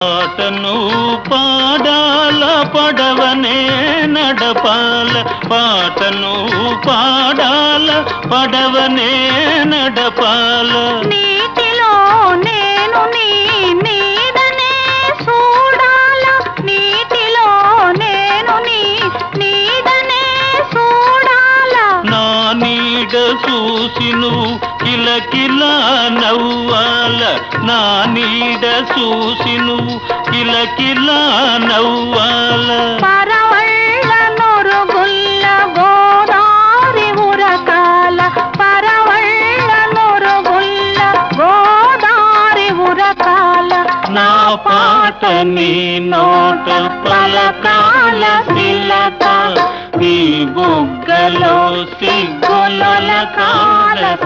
పాటను పాడాల పడవనే నడపాల పాటను పాడాల పడవనే నడపాల. నీటిలో నేను నీ నీడనే చూడాల నీటిలో నేను నీ నీడనే చూడాల. నా నీడ చూసి నువ్వు కిలకిల నవ్వాల నా నీడ చూసి నువ్వు కిలకిల నవ్వాల. పరవళ్ళ నొరుగుల్ల గోదారి ఉరకాల. పరవళ్ళ నొరుగుల్ల గోదారి ఉరకాల. నా పాట నీ నోట పలకాల తిలక నీ బుగ్గలో సిగ్గుల కాల